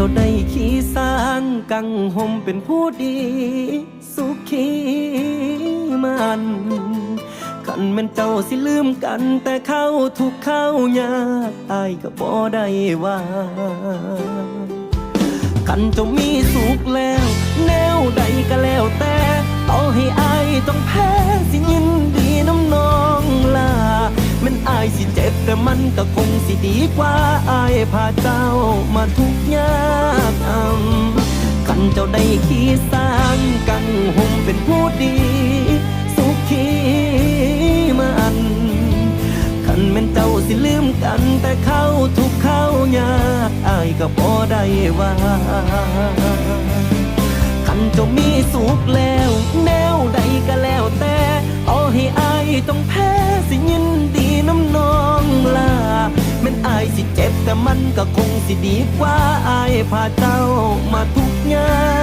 จ้าได้ขี้สร้างกังหมเป็นผู้ดี สุขีมันขันแมันเจ้าสิลืมกันแต่เข้าทุกเข้ายากอายก็บ่ได้ว่าขันเจ้ามีสุขแล้ว แต่มันก็คงสิดีกว่าอายพาเจ้ามาทุกยากอำกันเจ้าได้ขี้สร้างกังหมเป็นผู้ดี สุขีมัน คันแม่นเจ้าสิลืมกันแต่เข้าทุกเข้ายากอายก็บ่ได้ว่า คันเจ้ามีสุขแล้ว แต่มันก็คงสิดีกว่าอายพาเจ้ามาทุกยา